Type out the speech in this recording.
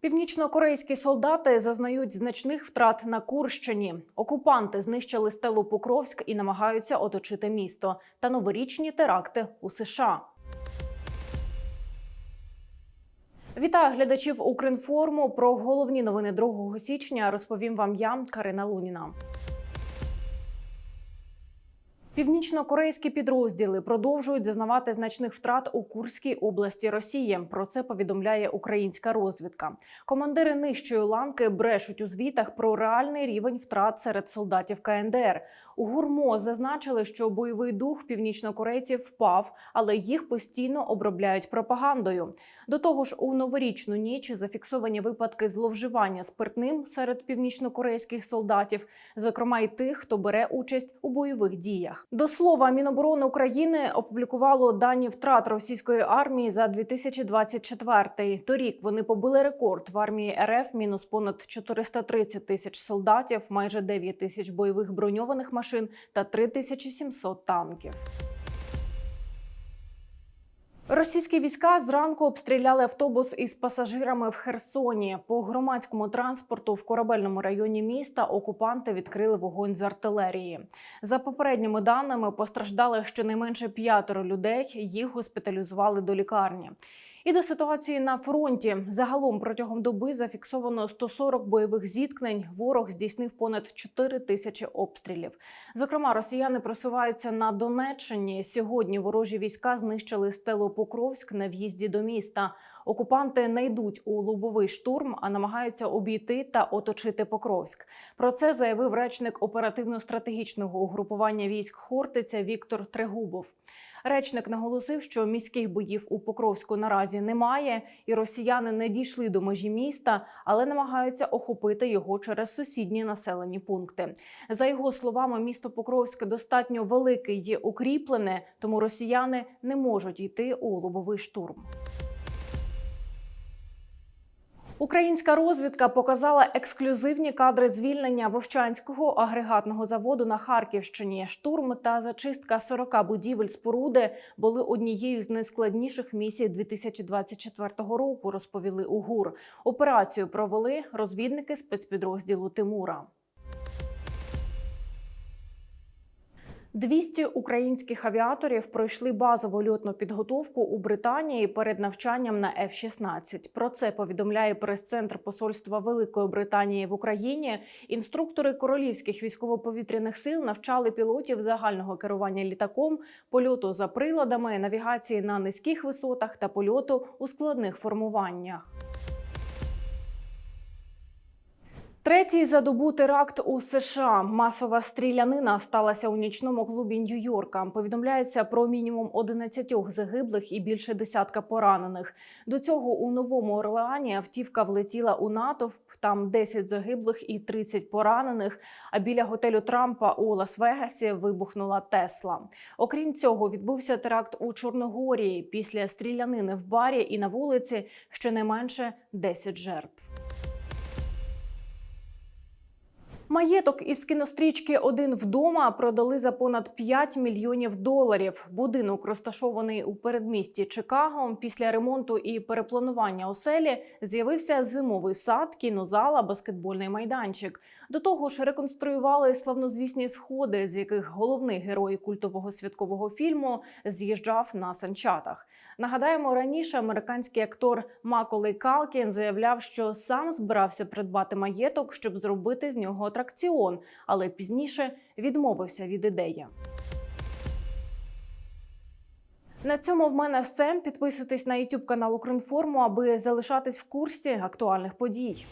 Північно-корейські солдати зазнають значних втрат на Курщині. Окупанти знищили стелу Покровськ і намагаються оточити місто та новорічні теракти у США. Вітаю глядачів Укрінформу. Про головні новини 2 січня розповім вам я, Карина Луніна. Північно-корейські підрозділи продовжують зазнавати значних втрат у Курській області Росії. Про це повідомляє українська розвідка. Командири нижчої ланки брешуть у звітах про реальний рівень втрат серед солдатів КНДР. У гурмо зазначили, що бойовий дух північнокорейців впав, але їх постійно обробляють пропагандою. До того ж, у новорічну ніч зафіксовані випадки зловживання спиртним серед північнокорейських солдатів, зокрема й тих, хто бере участь у бойових діях. До слова, Міноборони України опублікувало дані втрат російської армії за 2024. Торік вони побили рекорд в армії РФ мінус понад 430 тисяч солдатів, майже 9 тисяч бойових броньованих машин та 3700 танків. Російські війська зранку обстріляли автобус із пасажирами в Херсоні. По громадському транспорту в корабельному районі міста окупанти відкрили вогонь з артилерії. За попередніми даними постраждали щонайменше п'ятеро людей. Їх госпіталізували до лікарні. І до ситуації на фронті загалом протягом доби зафіксовано 140 бойових зіткнень. Ворог здійснив понад 4 тисячі обстрілів. Зокрема, росіяни просуваються на Донеччині. Сьогодні ворожі війська знищили стелу Покровськ на в'їзді до міста. Окупанти не йдуть у лобовий штурм, а намагаються обійти та оточити Покровськ. Про це заявив речник оперативно-стратегічного угрупування військ Хортиця Віктор Трегубов. Речник наголосив, що міських боїв у Покровську наразі немає, і росіяни не дійшли до межі міста, але намагаються охопити його через сусідні населені пункти. За його словами, місто Покровське достатньо велике і укріплене, тому росіяни не можуть йти у лобовий штурм. Українська розвідка показала ексклюзивні кадри звільнення Вовчанського агрегатного заводу на Харківщині. Штурм та зачистка 40 будівель споруди були однією з найскладніших місій 2024 року. Розповіли у ГУР. Операцію провели розвідники спецпідрозділу Тимура. 200 українських авіаторів пройшли базову льотну підготовку у Британії перед навчанням на F-16. Про це повідомляє прес-центр Посольства Великої Британії в Україні. Інструктори королівських військово-повітряних сил навчали пілотів загального керування літаком, польоту за приладами, навігації на низьких висотах та польоту у складних формуваннях. Третій за добу теракт у США. Масова стрілянина сталася у нічному клубі Нью-Йорка. Повідомляється про мінімум 11 загиблих і більше десятка поранених. До цього у новому Орлеані автівка влетіла у натовп. Там 10 загиблих і 30 поранених. А біля готелю Трампа у Лас-Вегасі вибухнула Тесла. Окрім цього, відбувся теракт у Чорногорії. Після стрілянини в барі і на вулиці щонайменше 10 жертв. Маєток із кінострічки Один вдома продали за понад 5 мільйонів доларів. Будинок розташований у передмісті Чикаго. Після ремонту і перепланування оселі з'явився зимовий сад, кінозала, баскетбольний майданчик. До того ж, реконструювали славнозвісні сходи, з яких головний герой культового святкового фільму з'їжджав на санчатах. Нагадаємо, раніше американський актор Маколей Калкін заявляв, що сам збирався придбати маєток, щоб зробити з нього атракціон, але пізніше відмовився від ідеї. На цьому в мене все. Підписуйтесь на YouTube канал Укрінформу, аби залишатись в курсі актуальних подій.